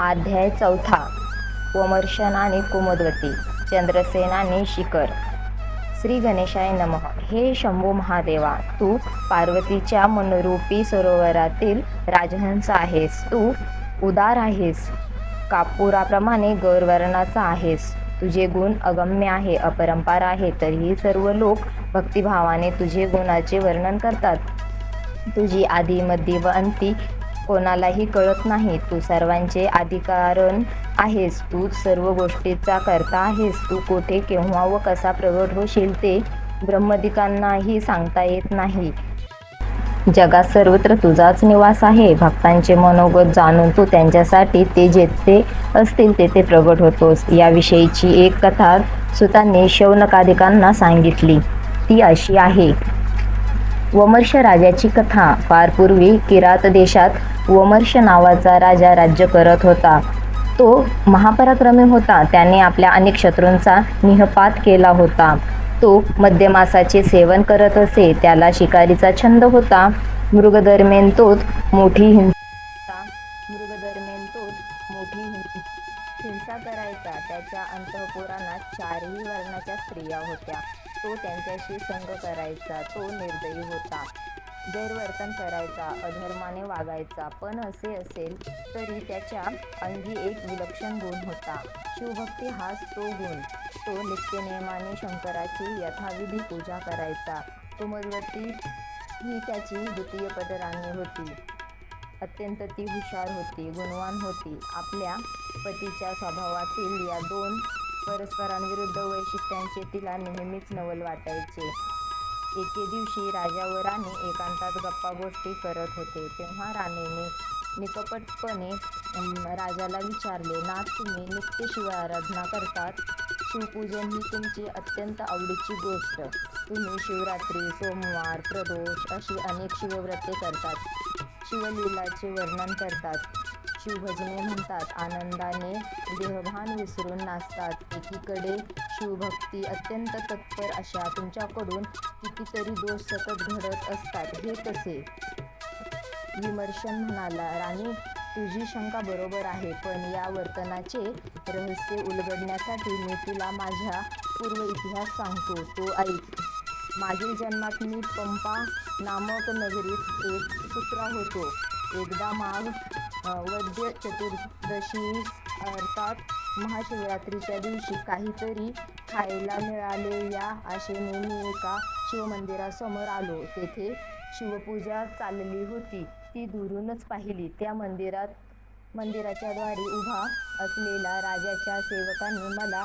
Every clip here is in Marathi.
अध्याय चौथा. कोमर्शन आणि कुमुदवती. चंद्रसेन आणि शिखर. श्री गणेशाय नमः. हे शंभू महादेवा तू पार्वतीच्या मनरूपी सरोवरातील राजहंस आहेस. तू उदार आहेस. कापुराप्रमाणे गौरवर्णाचा आहेस. तुझे गुण अगम्य आहे अपरंपार आहे तरीही सर्व लोक भक्तिभावाने तुझे गुणाचे वर्णन करतात. तुझी आधी मध्य व अंती कोणालाही कळत नाही. तू सर्वांचे अधिकारण आहेस. तू सर्व गोष्टीचा करता आहेस. तू कोठे केव्हा व कसा प्रगट होशील ते ब्रह्मदिकांनाही सांगता येत नाही. जगात सर्वत्र तुझाच निवास आहे. भक्तांचे मनोगत जाणून तू त्यांच्यासाठी ते जेथे असतील तेथे प्रगट होतोस. याविषयीची एक कथा सुतांनी शौनकाधिकांना सांगितली. ती अशी आहे. वमर्ष राजाची कथा. फार पूर्वी किरात देशात वमर्ष नावाचा राजा राज्य करत होता. तो महापराक्रमी होता. त्याने आपल्या अनेक शत्रूंचा निहपात केला होता. तो मध्यमासाचे सेवन करत असे. त्याला शिकारीचा छंद होता. मृगदरम्यान तोच मोठी हिंसा मृगदरम्यान तोच मोठी हिं- हिंसा करायचा. त्याच्या अंतःपुराणात चारही वर्णाच्या स्त्रिया होत्या. तो त्यांच्याशी संग करायचा. तो निर्दयी होता. गैरवर्तन करायचा अधर्माने वागायचा पण असे असेल तरी त्याच्या अंगी एक विलक्षण गुण होता. शिवभक्ती हाच तो गुण. तो नित्यनियमाने शंकराची यथाविधी पूजा करायचा. कुमलवती ही त्याची द्वितीय पदराणी होती. अत्यंत ती हुशार होती गुणवान होती. आपल्या पतीच्या स्वभावातील या दोन परस्परांविरुद्ध वैशिष्ट्यांचे तिला नेहमीच नवल वाटायचे. एके दिवशी राजा व राणी एकांतात गप्पा गोष्टी करत होते. तेव्हा राणीने निकपटपणे राजाला विचारले नाथ तुम्ही नित्य शिव आराधना करतात? शिवपूजन ही तुमची अत्यंत आवडीची गोष्ट. तुम्ही शिवरात्री सोमवार प्रदोष अशी अनेक शिवव्रते करतात. शिवलीलाचे वर्णन करतात. शिवभजने म्हणतात. आनंदाने देहभान विसरून नाचतात. एकीकडे शिवभक्ती अत्यंत तत्पर अशा तुमच्याकडून कितीतरी दोष सतत घडत असतात. हे कसे विमर्शन म्हणाला राणी तुझी शंका बरोबर आहे पण या वर्तनाचे रहस्य उलगडण्यासाठी मी तुला माझ्या पूर्व इतिहास सांगतो. तो ऐक. मागील जन्मात मी पंपा नामक नगरीत एक कुत्रा होतो. एकदा माग वैद्य चतुर्दशी अर्थात महाशिवरात्रीच्या दिवशी काहीतरी खायला मिळाले या आशेने मी एका शिवमंदिरासमोर आलो. तेथे शिवपूजा चालली होती. ती दुरूनच पाहिली. त्या मंदिरात मंदिराच्या द्वारी उभा असलेला राजाच्या सेवकांनी मला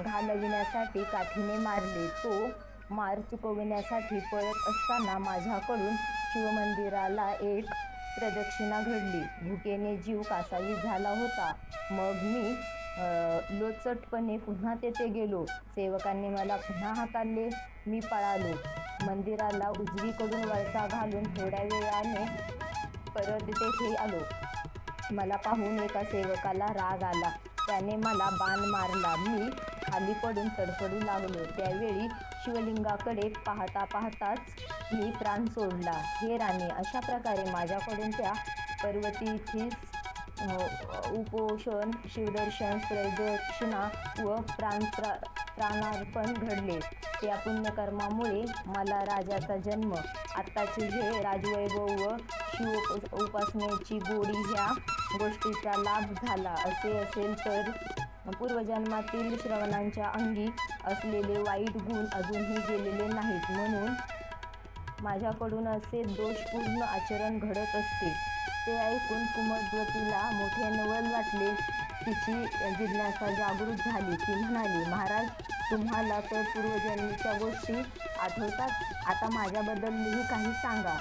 घालविण्यासाठी काठीने मारले. तो मार चुकविण्यासाठी पळत असताना माझ्याकडून शिवमंदिराला एक प्रदक्षिणा घडली. भुकेने जीव कासावी झाला होता. मग मी लोचटपणे पुन्हा तेथे गेलो. सेवकांनी मला पुन्हा हाताळले. मी पळालो. मंदिराला उजवीकडून वळसा घालून थोड्या वेळाने परत तेथे आलो. मला पाहून एका सेवकाला राग आला. त्याने मला बाण मारला. मी खाली पडून तडफडू लागलो. त्यावेळी शिवलिंगाकडे पाहता पाहताच मी प्राण सोडला. हे राणी अशा प्रकारे माझ्याकडून त्या पर्वतीथीच उपोषण शिवदर्शन प्रदक्षिणा व प्राण प्रा प्राणार्पण घडले. त्या पुण्यकर्मामुळे मला राजाचा जन्म. आत्ताचे जे राजवैभव व शिव उपासनेची गोडी ह्या गोष्टीचा लाभ झाला. असे असेल तर पूर्वजन्मातील श्रवणांच्या अंगी असलेले वाईट गुण अजूनही गेलेले नाहीत. म्हणून माझ्याकडून असे दोषपूर्ण आचरण घडत असते. ते ऐकून कुमद्वतीला मोठे नवल वाटले. तिची जिज्ञासा जागृत झाली. ती म्हणाली महाराज तुम्हाला तर पूर्वजन्मीच्या गोष्टी आठवतात. आता माझ्याबद्दलही काही सांगा.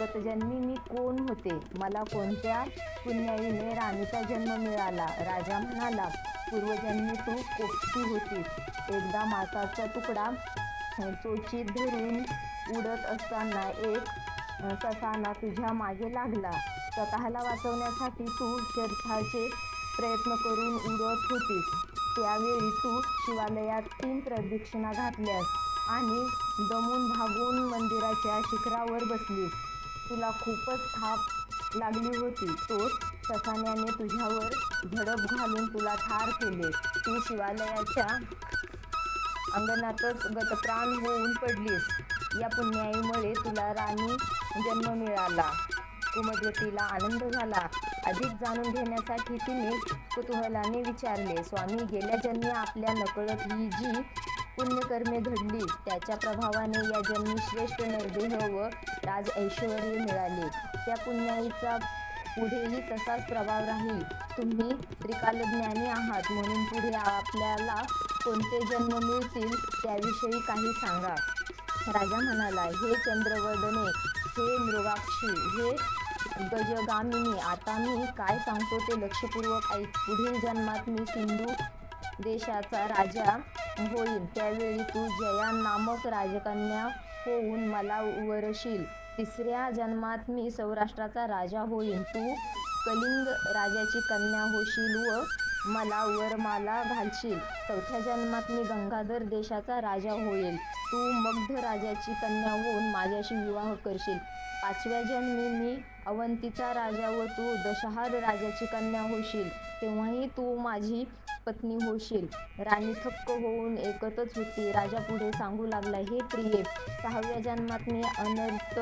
गतजन्मी मी कोण होते? मला कोणत्या पुण्याईने राणीचा जन्म मिळाला? राजा म्हणाला पूर्वजांनी तू कोपती होती. एकदा मासाचा तुकडा चोचीत धरून उडत असताना एक ससाना तुझ्या मागे लागला. स्वतःला वाचवण्यासाठी तू चरथाचे प्रयत्न करून उडत होतीस. त्यावेळी तू शिवालयात तीन प्रदक्षिणा घातल्यास आणि दमून भागून मंदिराच्या शिखरावर बसलीस. तुला खूपच थाप लागली होती. तोच ससाण्याने तुझ्यावर झडप घालून तुला ठार केले. तू शिवालयाच्या अंगणातच गतप्राण होऊन पडलीस. या पुण्याईमुळे तुला राणी जन्म मिळाला. कुमद्वतीला आनंद झाला. अधिक जाणून घेण्यासाठी तिने कुतूहलाने विचारले स्वामी गेल्या जन्मी आपल्या नकळत ही जी पुण्यकर्मे घडली त्याच्या प्रभावाने या जन्मी श्रेष्ठ नरदेह व राज ऐश्वर मिळाले. त्या पुण्याईचा पुढेही तसाच प्रभाव राहील. तुम्ही त्रिकालज्ञानी आहात म्हणून पुढे आपल्याला कोणते जन्म मिळतील त्याविषयी काही सांगा. राजा म्हणाला हे चंद्रवर्धने हे मृगाक्षी हे गजगामिनी आता मी काय सांगतो ते लक्षपूर्वक ऐक. पुढील जन्मात मी सिंधू देशाचा राजा होईल त्यावेळी तू जया नामक राजकन्या होऊन मला वरशील. तिसऱ्या जन्मात मी सौराष्ट्राचा राजा होईन. तू कलिंग राजाची कन्या होशील व मला वरमाला घालशील. चौथ्या जन्मात मी गंगाधर देशाचा राजा होईल तू मग्ध राजाची कन्या होऊन माझ्याशी विवाह करशील. पाचव्या जन्मी मी अवंतीचा राजा व तू दशहार राजाची कन्या होशील. तेव्हाही तू माझी पत्नी होशील. राणी थक्क होऊन एकतच होती. राजा पुढे सांगू लागला हे प्रिये सहाव्या जन्मात मी अनर्थ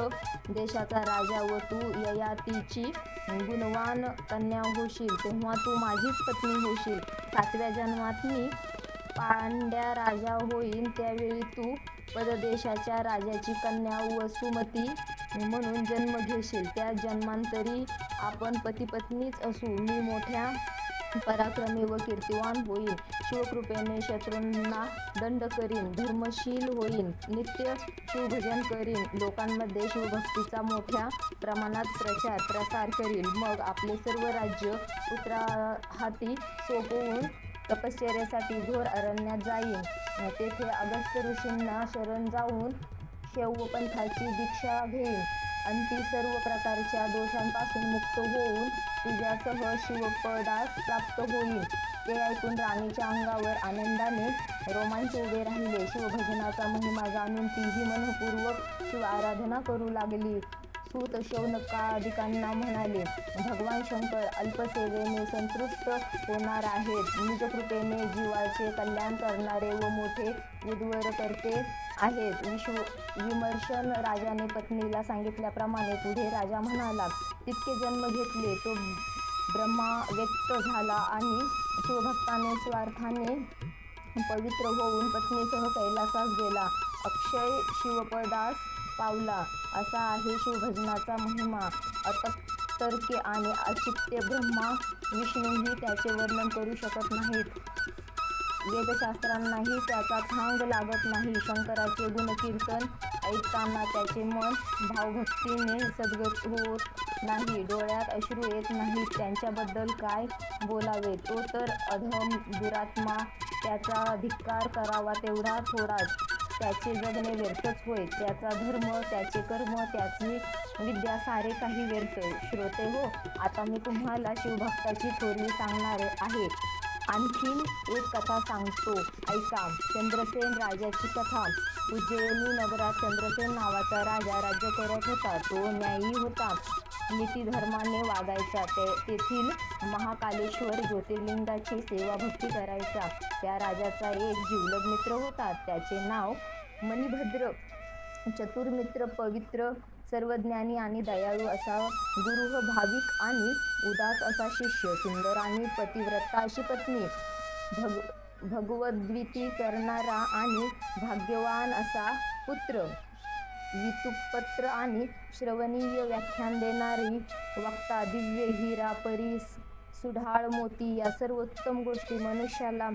देशाचा राजा व तू ययातीची गुणवान कन्या होशील. तेव्हा तू माझीच पत्नी होशील. सातव्या जन्मात मी पांड्या राजा होईन. त्यावेळी तू पददेशाच्या राजाची कन्या वसुमती म्हणून जन्म घेशील. त्या जन्मांतरी आपण पतीपत्नीच असू. मी मोठ्या पराक्रमी व कीर्तिवान होईल शिवकृपेने शत्रूंना दंड करीन धर्मशील होईन नित्य शिवभजन करीन. लोकांमध्ये शिवभक्तीचा मोठ्या प्रमाणात प्रचार प्रसार करील मग आपले सर्व राज्य पुत्रा हाती सोपवून तपश्चर्यासाठी घोर अरण्यात जाईन. तेथे अगस्त ऋषींना शरण जाऊन शैवपंथाची दीक्षा घेईन. आणि ती सर्व प्रकारच्या दोषांपासून मुक्त होऊन तुझ्यासह शिवपदास प्राप्त होईल. ते ऐकून राणीच्या अंगावर आनंदाने रोमांच उभे राहिले. शिवभजनाचा महिमा जाणून तीही मनपूर्वक शिव आराधना करू लागली. सूत शौनकादिकांना म्हणाले भगवान शंकर अल्पसेवेने संतुष्ट होणार आहेत. निजकृपेने जीवाचे कल्याण करणारे व मोठे उद्वर करते आहेत. विश्व विमर्शन राजाने पत्नीला सांगितल्याप्रमाणे पुढे राजा म्हणाला तितके जन्म घेतले तो ब्रह्मा व्यक्त झाला आणि शिवभक्ताने स्वार्थाने पवित्र होऊन पत्नीसह कैलासास गेला. अक्षय शिवपदास पावला. असा आहे शिवभजनाचा महिमा. अतर्के आणि अचित्य ब्रह्मा विष्णूही त्याचे वर्णन करू शकत नाहीत. वेदशास्त्रांनाही त्याचा थांग लागत नाही. शंकराचे गुणकीर्तन ऐकताना त्याचे मन भावभक्तीने सद्गत होत नाही. डोळ्यात अश्रू येत नाहीत. त्यांच्याबद्दल काय बोलावे? तो तर अधम दुरात्मा. त्याचा धिक्कार करावा तेवढा थोडाच त्याचे जगणे व्यर्थच होय. त्याचा धर्म त्याचे कर्म त्याची विद्या सारे काही व्यर्थ. श्रोते हो आता मी तुम्हाला शिवभक्ताची थोरली सांगणार आहे. आणखीन एक कथा सांगतो. ऐका चंद्रसेन राजाची कथा. उज्जैनी नगरात चंद्रसेन नावाचा राजा राज्य करत होता. तो न्यायी होता. नीतिधर्माने वागायचा. ते तेथील महाकालेश्वर ज्योतिर्लिंगाची सेवा भक्ती करायचा. त्या राजाचा एक जिवलग मित्र होता. त्याचे नाव मणिभद्र. चतुर्मित्र पवित्र सर्वज्ञानी आणि दयाळू असा गुरुह हो भाविक आणि उदास असा शिष्य सुंदर आणि पतिव्रता अशी पत्नी. भग भगवद्गीती करणारा आणि भाग्यवान असा पुत्र. वितुपत्र आणि श्रवणीय व्याख्यान देणारी वक्ता दिव्य हिरा परीस सुढाळ मोती या सर्वोत्तम गोष्टी मनुष्याला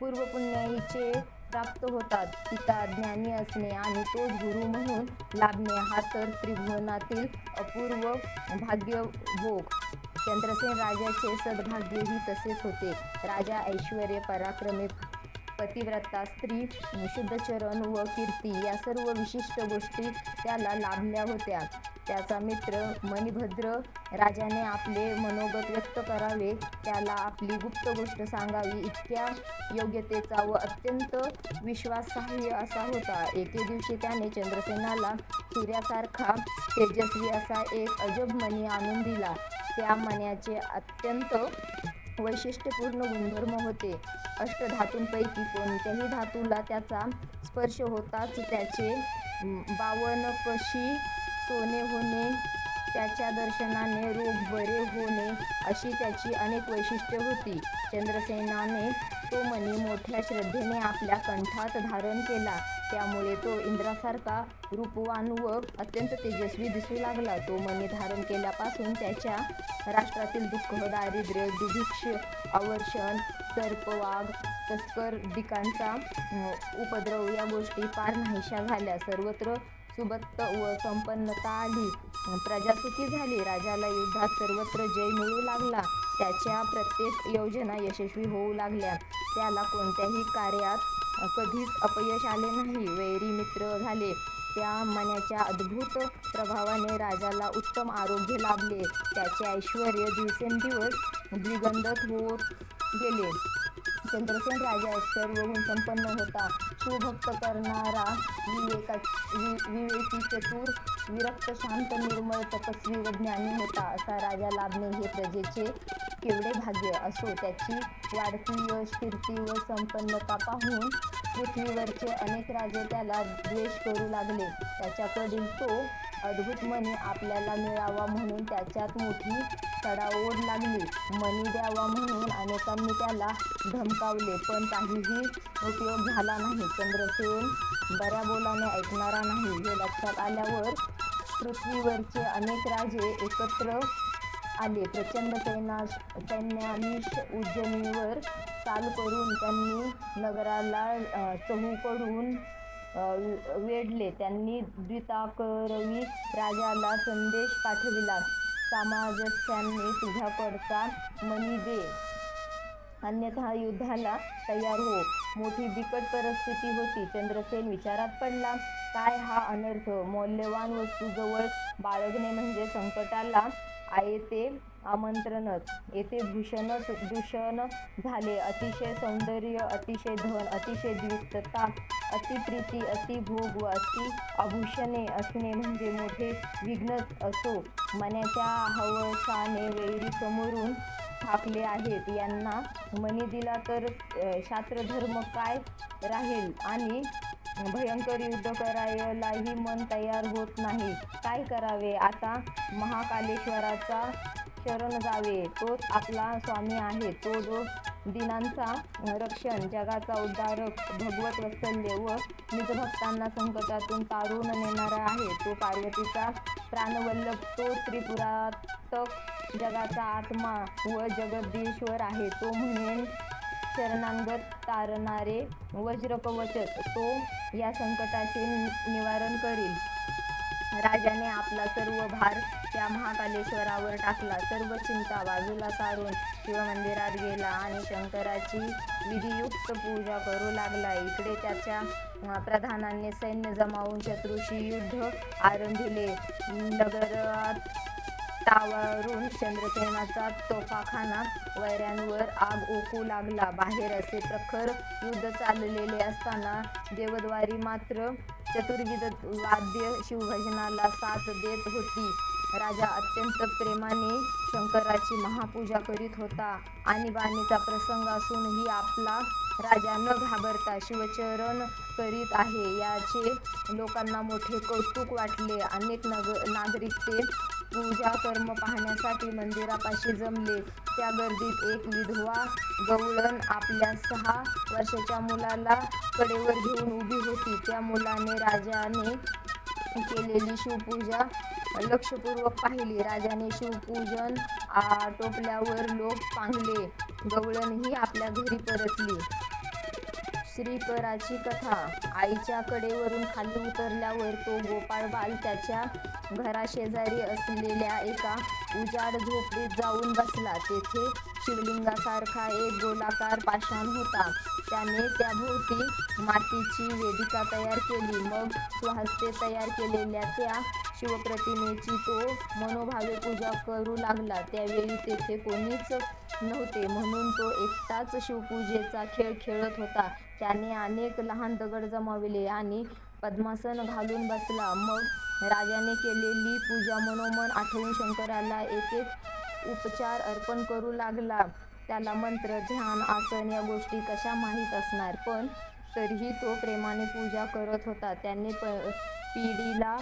पूर्वपुण्याईचे प्राप्त होतात. पिता ज्ञानी असणे आणि तोच गुरु म्हणून लाभणे हा तर त्रिभुवनातील अपूर्व भाग्यभोग. चंद्रसेन राजाचे सद्भाग्यही तसेच होते. राजा ऐश्वर पराक्रमे पतिव्रता स्त्री शुद्धचरण व कीर्ती या सर्व विशिष्ट गोष्टी त्याला लाभल्या होत्या. त्याचा मित्र मणिभद्र राजाने आपले मनोगत व्यक्त करावे. त्याला आपली गुप्त गोष्ट सांगावी. इतक्या योग्यतेचा व अत्यंत विश्वासार्ह असा होता. एके दिवशी त्याने चंद्रसेनाला सूर्यासारखा तेजस्वी असा एक अजब मणी आणून दिला. त्या मण्याचे अत्यंत वैशिष्ट्यपूर्ण गुणधर्म होते. अष्टधातूंपैकी कोणत्याही धातूला त्याचा स्पर्श होताच त्याचे बावनकशी सोने होणे त्याच्या दर्शनाने रोग बरे होणे अशी त्याची अनेक वैशिष्ट्ये होती. चंद्रसेनाने तो मणी मोठ्या श्रद्धेने आपल्या कंठात धारण केला. त्यामुळे तो इंद्रासारखा रूपवान व अत्यंत तेजस्वी दिसू लागला. तो मणी धारण केल्यापासून त्याच्या राष्ट्रातील दुःख दारिद्र्य दुभिक्ष आवर्षण सर्पवाघ तस्कर दिकांचा उपद्रव या गोष्टी फार नाहीशा झाल्या. सर्वत्र सुबत्त व संपन्नता आली. प्रजासुखी झाली. राजाला युद्धात सर्वत्र जय मिळू लागला. त्याच्या प्रत्येक योजना यशस्वी होऊ लागल्या. त्याला कोणत्याही कार्यात कधीच अपयश आले नाही. वैरी मित्र झाले. त्या मनाच्या अद्भुत प्रभावाने राजाला उत्तम आरोग्य लाभले. त्याचे ऐश्वर दिवसेंदिवस द्विगंधत होत गेले. चंद्रसेन राजा सर्वगुण संपन्न होता. सुभक्त करणारा विवेका वि विवेकी चतुर विरक्त शांत निर्मळ तपस्वी व ज्ञानी होता असा राजा लाभणे हे प्रजेचे केवढे भाग्य असो त्याची वाढती यश कीर्ती व संपन्नता पाहून पृथ्वीवरचे अनेक राजे त्याला द्वेष करू लागले. त्याच्याकडील तो अद्भुत मनी आपल्याला मिळावा म्हणून त्याच्यात मोठी चढाओढ लागली. मणी द्यावा म्हणून अनेकांनी त्याला धमकावले पण काहीही उपयोग झाला नाही. चंद्रसेन बऱ्या बोलाने ऐकणारा नाही. हे लक्षात आल्यावर पृथ्वीवरचे अनेक राजे एकत्र आले. प्रचंड सैना सैन्यानिश उज्जैनीवर चाल करून त्यांनी नगराला चहूकडून वेढले. त्यांनी द्विताकरवी राजाला संदेश पाठविला. सामंजस्याने तुझ्याकडचा मणी दे. अन्यथा युद्धाला तयार हो. मोठी बिकट परिस्थिती होती. चंद्रसेन विचारात पडला काय हा अनर्थ? मौल्यवान वस्तू जवळ बाळगणे म्हणजे संकटाला आहे ते आमंत्रणच. येथे भूषणच दूषण झाले. अतिशय सौंदर्य अतिशय धन अतिशय द्वितता अतिप्रीती अतिभोग व अति आभूषणे असणे म्हणजे मोठे विघ्नच असो. मनाच्या हवसाने वेळी समोरून थाकले आहेत. यांना मनी दिला तर शास्त्र शास्त्रधर्म काय राहील? आणि भयंकर युद्ध करायलाही मन तयार होत नाही. काय करावे? आता महाकालेश्वराचा शरण जावे. तोच आपला स्वामी आहे. तो जो दिनांचा रक्षण जगाचा उद्धारक भगवत वत्सल्य व निजभक्तांना संकटातून तारून नेणारा आहे. तो पार्वतीचा प्राणवल्लभ तो त्रिपुरातक जगाचा आत्मा व जगदीश्वर आहे. तो म्हणेन शरणांगत तारणारे वज्रकवचच तो या संकटाचे नि- निवारण करील. राजाने आपला सर्व भार त्या महाकालेश्वरावर टाकला. सर्व चिंता बाजूला सारून शिवमंदिरात गेला आणि शंकराची विधियुक्त पूजा करू लागला. इकडे त्याच्या प्रधानांनी सैन्य जमावून शत्रूशी युद्ध आरंभिले. नगरात टावरून चंद्रसेनाचा तोफाखाना वैऱ्यांवर आग ओकू लागला. बाहेर असे प्रखर युद्ध चाललेले असताना देवद्वारी मात्र चतुर्विध वाद्य शिवभजनाला साथ देत होती. राजा अत्यंत प्रेमाने शंकराची महापूजा करीत होता. आणि बाणीचा प्रसंग असूनही आपला राजा न घाबरता शिवचरण करीत आहे. याचे लोकांना मोठे कौतुक वाटले. अनेक नग नागरिक ते पूजा कर्म पाहण्यासाठी मंदिरापाशी जमले. त्या गर्दीत एक विधवा गवळण आपल्या सहा वर्षाच्या मुलाला कडेवर घेऊन उभी होती. त्या मुलाने राजाने केलेली शिवपूजा लक्षपूर्वक पाहिली. राजाने शिवपूजन आटोपल्यावर लोक पांगले. गवळणही आपल्या घरी परतली. श्रीकराची कथा. आईच्या कडेवरून खाली उतरल्यावर तो गोपाळ बाल त्याच्या घराशेजारी असलेल्या एका उजाड झोपडीत जाऊन बसला. तेथे शिवलिंगासारखा एक गोलाकार पाषाण होता. त्याने त्याभोवती मातीची वेदिका तयार केली. मग स्वहस्ते तयार केलेल्या त्या शिवप्रतिमेची तो मनोभावे पूजा करू लागला. त्यावेळी तेथे कोणीच नव्हते. म्हणून तो एकटाच शिवपूजेचा खेळ खेळत होता. त्याने अनेक लहान दगड जमावले आणि पद्मासन घालून बसला. मग राजाने केलेली पूजा मनोमन आठवून शंकराला एक एक उपचार अर्पण करू लागला. त्याला मंत्र ध्यान आसन या गोष्टी कशा माहीत असणार? पण तरीही तो प्रेमाने पूजा करत होता. त्याने प पिढीला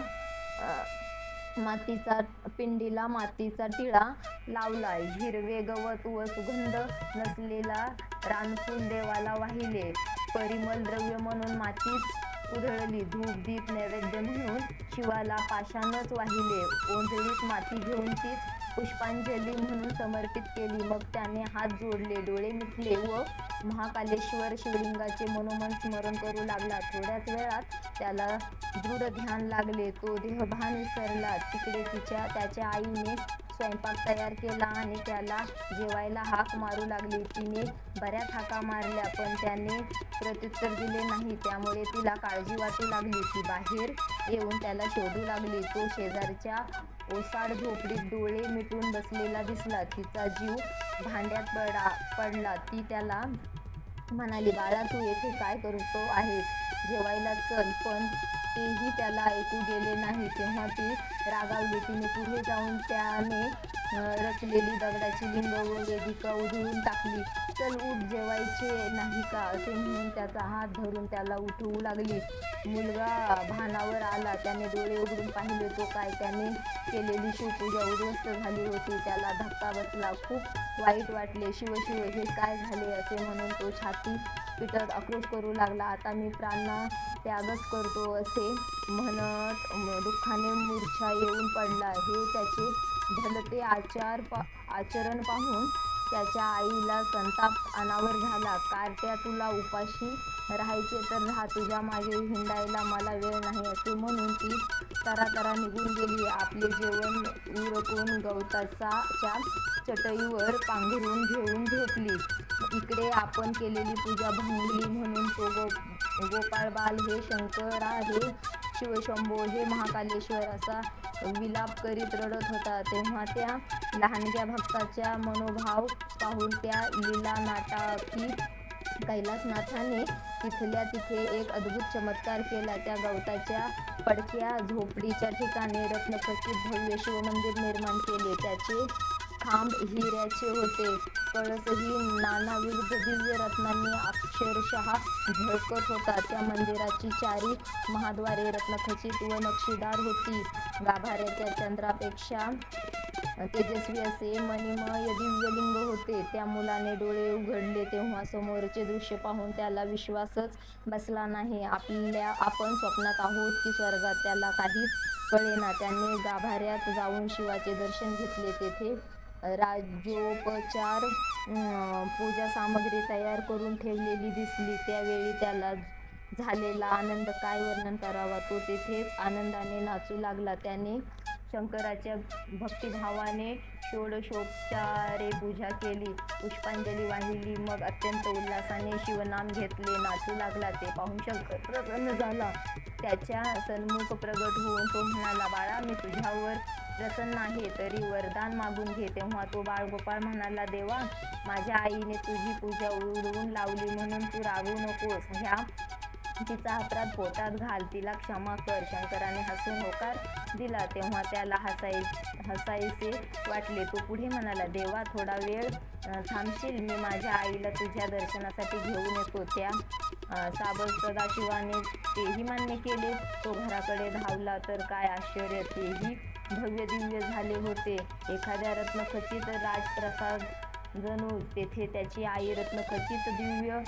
मातीचा पिंडीला मातीचा टिळा लावला. हिरवे गवत व सुगंध नसलेला रानफूल देवाला वाहिले. परिमल द्रव्य म्हणून मातीच उधळली. धूप दीप नैवेद्य म्हणून शिवाला पाषाणच वाहिले. ओंजळीत माती घेऊन तीच पुष्पांजली म्हणून समर्पित केली. मग त्याने हात जोडले डोळे मिटले व महाकालेश्वर शिवलिंगाचे मनोमन स्मरण करू लागला. थोड्याच वेळात त्याला दृढ ध्यान लागले. तो देहभान विसरला. तिकडे तिच्या त्याच्या आईने स्वयंपाक तयार केला आणि त्याला जेवायला हाक मारू लागली. तिने बऱ्याच हाका मारल्या पण त्याने प्रत्युत्तर दिले नाही. त्यामुळे तिला काळजी वाटू लागली. ती बाहेर येऊन त्याला शोधू लागली. तो शेजारच्या ओसाड झोपडीत डोळे मिटून बसलेला दिसला. तिचा जीव भांड्यात पडा पडला. ती त्याला म्हणाली बाळा तू येथे काय करतो आहेस जेवायला चल पण तेही त्याला ऐकू गेले नाही. तेव्हा ती रागावली तिने पुढे जाऊन त्याने रचलेली दगडाची लिंग व वेदिका उधळून टाकली. चल उठ जेवायचे नाही का? असे म्हणून त्याचा हात धरून त्याला उठवू लागली. मुलगा भानावर आला. त्याने डोळे उघडून पाहिले. तो काय त्याने केलेली शिवपूजा उद्ध्वस्त झाली होती. त्याला धक्का बसला. खूप वाईट वाटले. शिवशिव हे काय झाले? असे म्हणून तो छाती पिटत आक्रोश करू लागला. आता मी प्राण त्यागच करतो असे म्हणत दुःखाने मूर्छा येऊन पडला. हे त्याचे भलते आचार पा आचरण पाहून त्याच्या आईला संताप अनावर झाला. कारट्या तुला उपाशी राहायचे तर राहा. तुझ्या मागे हिंडायला मला वेळ नाही. असे म्हणून ती तरा तरा निघून गेली. आपले जेवण उरकून गवताचा चटईवर पांघरून घेऊन झोपली. इकडे आपण केलेली पूजा भंगली म्हणून तो गो गोपाळ बाल हे शंकर आहे. शिवशंभो हे महाकालेश्वर असा विलाप करीत रडत होता. तेव्हा त्या लहानग्या भक्ताच्या मनोभाव पाहून त्या लीला नाटाकी कैलासनाथाने तिथल्या तिथे एक अद्भुत चमत्कार केला. त्या गवताच्या पडक्या झोपडीच्या ठिकाणी रत्नप्रसिद्ध भव्य शिवमंदिर निर्माण केले. त्याचे खांब हिऱ्याचे होते. कळसही नाना दिव्य रत्नांनी अक्षरशः झळकत होता. त्या मंदिराची चारी महाद्वारे रत्नखचित व नक्षीदार होती. गाभाऱ्याच्या चंद्रापेक्षा तेजस्वी असे मणिमय दिव्यलिंग होते. त्या मुलाने डोळे उघडले तेव्हा समोरचे दृश्य पाहून त्याला विश्वासच बसला नाही. आपल्या आपण स्वप्नात आहोत की स्वर्गात त्याला काहीच कळेना. त्याने गाभाऱ्यात जाऊन शिवाचे दर्शन घेतले. तेथे राज्योपचार पूजा सामग्री तयार करून ठेवलेली दिसली. त्यावेळी त्याला झालेला आनंद काय वर्णन करावा? तो तेथेच आनंदाने नाचू लागला. त्याने शंकराच्या भक्तिभावाने षोडशोपचारे पूजा केली. पुष्पांजली वाहिली. मग अत्यंत उल्हासाने शिवनाम घेतले. नाचू लागला ते पाहून शंकर प्रसन्न झाला. त्याच्या सन्मुख प्रगट होऊन तो म्हणाला बाळा मी तुझ्यावर प्रसन्न आहे. तरी वरदान मागून घे. तेव्हा तो बाळगोपाळ म्हणाला देवा माझ्या आईने तुझी पूजा उडवून लावली म्हणून तू रागू नकोस. ह्या तिचा अपराध पोटात घाल तिला क्षमा कर शंकराने हसून होकार दिला. तेव्हा त्याला हसाय हसायचे वाटले. तो पुढे म्हणाला देवा थोडा वेळ थांबशील? मी माझ्या आईला तुझ्या दर्शनासाठी घेऊन येतो. त्या साबर सदाशिवाने तेही मान्य केले. तो घराकडे धावला तर काय आश्चर्य. तेही भव्य दिव्य झाले होते. एखाद्या रत्नखचित राजप्रसाद जणू तेथे त्याची आई रत्नखचित दिव्य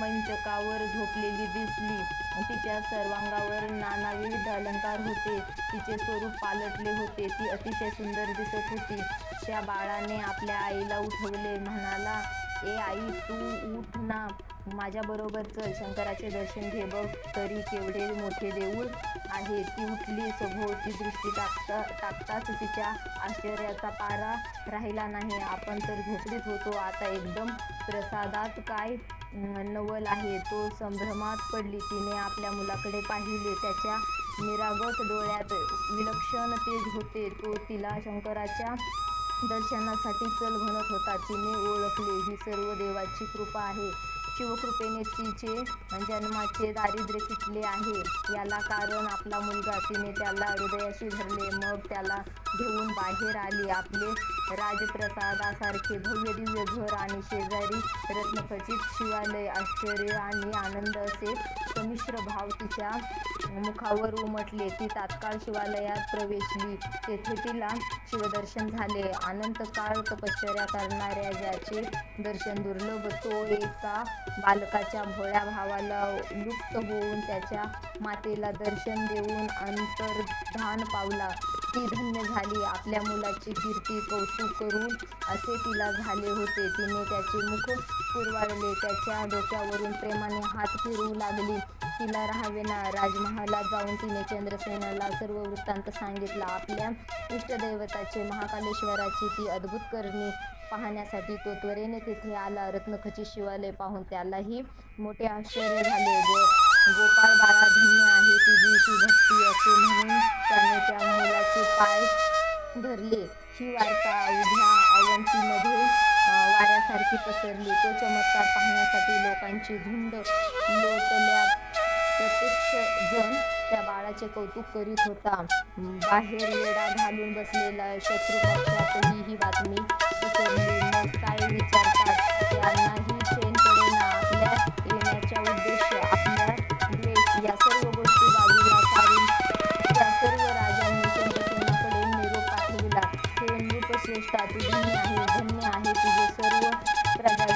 मंचकावर झोपलेली दिसली. तिच्या सर्वांगावर नानाविध अलंकार होते. तिचे स्वरूप पालटले होते. ती अतिशय सुंदर दिसत होती. त्या बाळाने आपल्या आईला उठवले. म्हणाला ए आई तू उठ ना. माझ्याबरोबर चल. शंकराचे दर्शन घे बघ. तरी केवढे मोठे देऊळ आहे. ती उठली सभोवती दृष्टी टाकता टाकताच तिच्या आश्चर्याचा पारा राहिला नाही. आपण तर झोपडीत होतो. आता एकदम प्रसादात काय नवल आहे? तो संभ्रमात पडली. तिने आपल्या मुलाकडे पाहिले. त्याच्या निरागस डोळ्यात विलक्षण तेज होते. तो तिला शंकराच्या दर्शनासाठी चल म्हणत होता. तिने ओळखले ही सर्व देवाची कृपा आहे. शिवकृपेने तिचे जन्माचे दारिद्र्य किटले आहे याला कारण आपला मुलगा तिने त्याला हृदयाशी धरले मग त्याला घेऊन बाहेर आली. आपले राजप्रसादासारखे भव्य दिव्य घर आणि शेजारी रत्नखचित शिवालय आश्चर्य आणि आनंद असे संमिश्र भाव तिच्या मुखावर उमटले. ती तात्काळ शिवालयात प्रवेशली. तेथे तिला शिवदर्शन झाले. अनंत काळ तपश्चर्या करणाऱ्या ज्याचे दर्शन दुर्लभ तो एका बालकाच्या भोळ्या भावाला लुप्त होऊन त्याच्या मातेला दर्शन देऊन अंतर्धान पावला. ती धन्य झाली. आपल्या मुलाची कीर्ती कौतुक करून असे तिला झाले होते. तिने त्याचे मुख पुरवाळले. त्याच्या डोक्यावरून प्रेमाने हात फिरवू लागली. तिला राहावेना. राजमहालात जाऊन तिने चंद्रसेनाला सर्व वृत्तांत सांगितला. आपल्या इष्टदैवताचे महाकालेश्वराची ती अद्भुत करणी पाहण्यासाठी तो त्वरेने तिथे आला. रत्नखची शिवालय पाहून त्यालाही मोठे आश्चर्य झाले. गो गोपाळ बाळा धन्य आहे तुझी शिवभक्ती असे म्हणून त्याने त्या मुलाचे पाय धरले. ही वार्ता उभ्या अवंतीमध्ये वाऱ्यासारखी पसरली. तो चमत्कार पाहण्यासाठी लोकांची झुंड लोटल्या प्रत्यक्ष जण त्या बाळाचे कौतुक करीत होता. बाहेर वेडा घालून बसलेला शत्रू पक्षातही ही बातमी पसरली मग काय विचारतात त्यांनाही चैन पडेना आपल्या येण्याचा उद्देश आपल्या द्वेष या सर्व गोष्टी बाजूला सारून त्या सर्व राजांनी चंद्रसेनाकडे निरोप पाठविला. हे नृपश्रेष्ठा तू धन्य आहे धन्य आहे तुझे सर्व प्रजा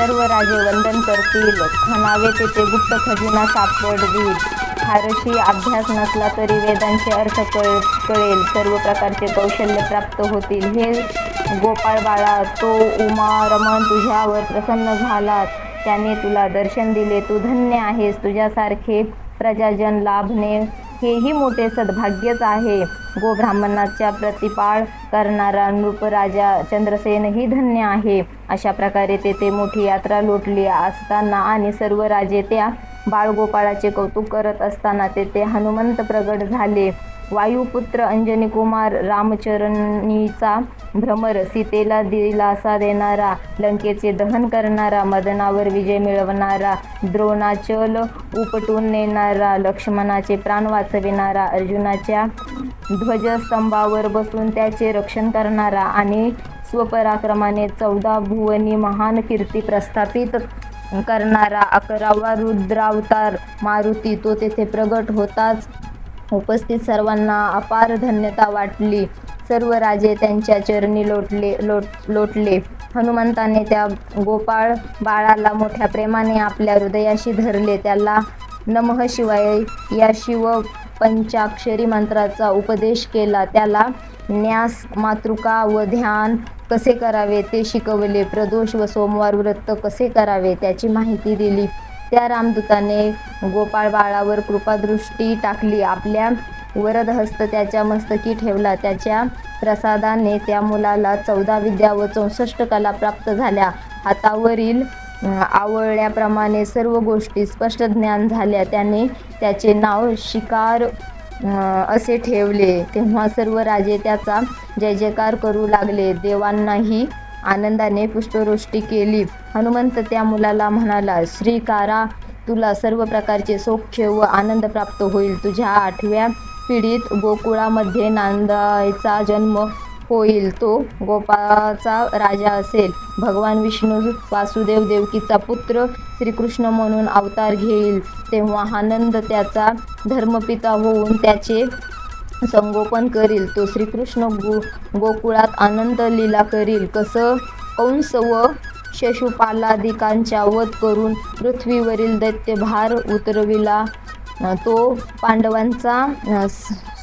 सर्व- राजे वंदन करतील. खणावे तेथे गुप्त खजिना सापडवी फारशी अभ्यास नसला तरी वेदांचे अर्थ कळ कळेल. सर्व प्रकारचे कौशल्य प्राप्त होतील. हे गोपाळ बाळा तो उमा रमण तुझ्यावर प्रसन्न झाला त्याने तुला दर्शन दिले. तू धन्य आहेस. तुझ्यासारखे प्रजाजन लाभणे हेही मोठे सद्भाग्यच आहे. गोब्राह्मणाच्या प्रतिपाळ करणारा नृपराजा चंद्रसेनही धन्य आहे. अशा प्रकारे तेथे मोठी यात्रा लोटली असताना आणि सर्व राजे त्या बाळगोपाळाचे कौतुक करत असताना तेथे हनुमंत प्रगट झाले. वायुपुत्र अंजनी कुमार रामचरणीचा भ्रमर सीतेला दिलासा देणारा लंकेचे दहन करणारा मदनावर विजय मिळवणारा द्रोणाचल उपटून नेणारा लक्ष्मणाचे प्राण वाचविणारा अर्जुनाच्या ध्वजस्तंभावर बसून त्याचे रक्षण करणारा आणि स्वपराक्रमाने चौदा भुवनी महान कीर्ती प्रस्थापित करणारा अकरावा रुद्रावतार मारुती तो तेथे प्रगट होताच उपस्थित सर्वांना अपार धन्यता वाटली. सर्व राजे त्यांच्या चरणी लोटले लोट लोटले. हनुमंताने त्या गोपाळ बाळाला मोठ्या प्रेमाने आपल्या हृदयाशी धरले. त्याला नमः शिवाय या शिव पंचाक्षरी मंत्राचा उपदेश केला. त्याला न्यास मातृका व ध्यान कसे करावे ते शिकवले. प्रदोष व सोमवार व्रत कसे करावे त्याची माहिती दिली. त्या रामदूताने गोपाळ बाळावर कृपादृष्टी टाकली. आपल्या वरदहस्त त्याच्या मस्तकी ठेवला. त्याच्या प्रसादाने त्या मुलाला चौदा विद्या व चौसष्ट कला प्राप्त झाल्या. हातावरील अं, आवळल्याप्रमाणे सर्व गोष्टी स्पष्ट ज्ञान झाल्या. त्याने त्याचे नाव शिकार असे ठेवले. तेव्हा सर्व राजे त्याचा जय जयकार करू लागले. देवांनाही आनंदाने पुष्पवृष्टी केली. हनुमंत त्या मुलाला म्हणाला श्रीकारा तुला सर्व प्रकारचे सौख्य व आनंद प्राप्त होईल. तुझ्या आठव्या पिढीत गोकुळामध्ये नांदायचा जन्म होईल तो गोपाळचा राजा असेल. भगवान विष्णू वासुदेव देवकीचा पुत्र श्रीकृष्ण म्हणून अवतार घेईल. तेव्हा आनंद त्याचा धर्मपिता होऊन त्याचे संगोपन करील. तो श्रीकृष्ण गो गोकुळात आनंद लीला करील. कसं? कंस व शिशुपालादिकांच्या वध करून पृथ्वीवरील दैत्यभार उतरविला. तो पांडवांचा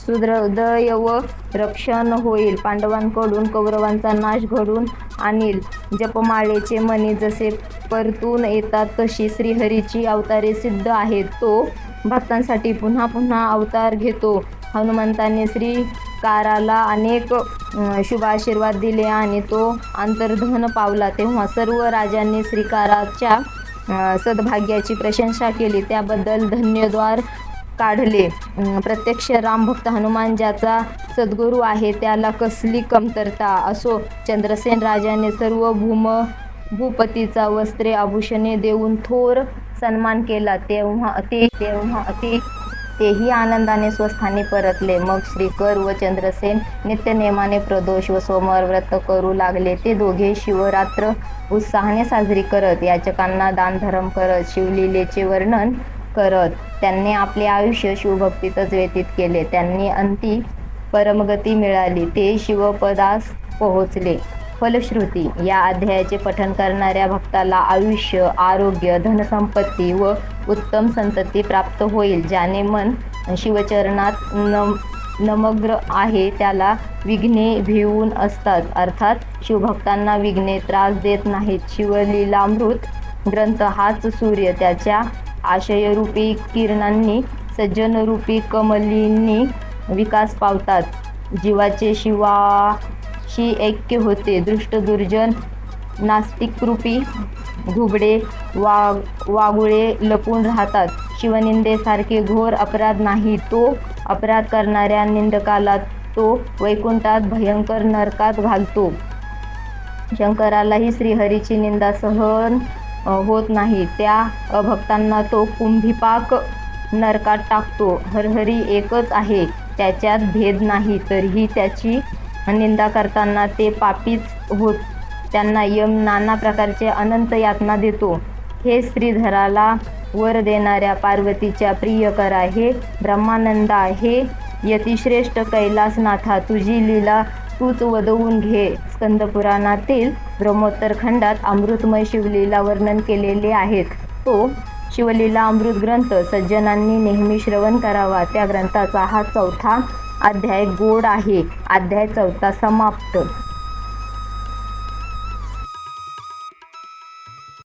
सुदृदय व रक्षण होईल. पांडवांकडून कौरवांचा नाश घडून आणील. जपमाळेचे मणी जसे परतून येतात तशी श्रीहरीची अवतारे सिद्ध आहेत. तो भक्तांसाठी पुन्हा पुन्हा अवतार घेतो. हनुमंताने श्रीकाराला अनेक शुभाशीर्वाद शुभ आशीर्वाद दिले आणि तो अंतर्धन पावला. तेव्हा सर्व राजांनी श्रीकाराच्या सद्भाग्याची प्रशंसा केली. त्याबद्दल धन्यद्वार काढले. प्रत्यक्ष रामभक्त हनुमान ज्याचा सद्गुरू आहे त्याला कसली कमतरता? असो चंद्रसेन राजाने सर्व भूम भूपतीचा वस्त्रे आभूषणे देऊन थोर सन्मान केला. तेव्हा ते तेव्हा ते तेही आनंदाने स्वस्थानी परतले. मग श्रीकर व चंद्रसेन नित्यनेमाने प्रदोष व सोमवार व्रत करू लागले. ते दोघे शिवरात्र उत्साहाने साजरी करत याचकांना दानधर्म करत शिवलीलेचे वर्णन करत त्यांनी आपले आयुष्य शिवभक्तीतच व्यतीत केले. त्यांनी अंती परमगती मिळाली. ते शिवपदास पोहोचले. फलश्रुती या अध्यायाचे पठन करणाऱ्या भक्ताला आयुष्य आरोग्य धनसंपत्ती व उत्तम संतती प्राप्त होईल ज्याने मन शिवचरणात नम नमग्र आहे त्याला विघ्ने भिवून असतात. अर्थात शिवभक्तांना विघ्ने त्रास देत नाहीत. शिवलीलामृत ग्रंथ हाच सूर्य. त्याच्या आशयरूपी किरणांनी सज्जनरूपी कमलींनी विकास पावतात. जीवाचे शिवाशी ऐक्य होते. दृष्ट दुर्जन नास्तिकरूपी घुबडे वा वागुळे लपून राहतात. शिवनिंदेसारखे घोर अपराध नाही. तो अपराध करणाऱ्या निंदकाला तो वैकुंठात भयंकर नरकात घालतो. शंकरालाही श्रीहरीची निंदा सहन होत नाही. त्या अभक्तांना तो कुंभीपाक नरकात टाकतो. हरहरी एकच आहे. त्याच्यात भेद नाही. तरीही त्याची निंदा करताना ते पापीच होत. त्यांना यम नाना प्रकारचे अनंत यातना देतो. हे श्रीधराला वर देणाऱ्या पार्वतीच्या प्रिय करा. हे ब्रह्मानंदा हे यतिश्रेष्ठ कैलासनाथा तुझी लीला तूच वदवून घे. स्कंदपुराणातील ब्रह्मोत्तर खंडात अमृतमय शिवलीला वर्णन केलेले आहेत. तो शिवलीला अमृत ग्रंथ सज्जनांनी नेहमी श्रवण करावा. त्या ग्रंथाचा हा चौथा अध्याय गोड आहे. अध्याय चौथा समाप्त.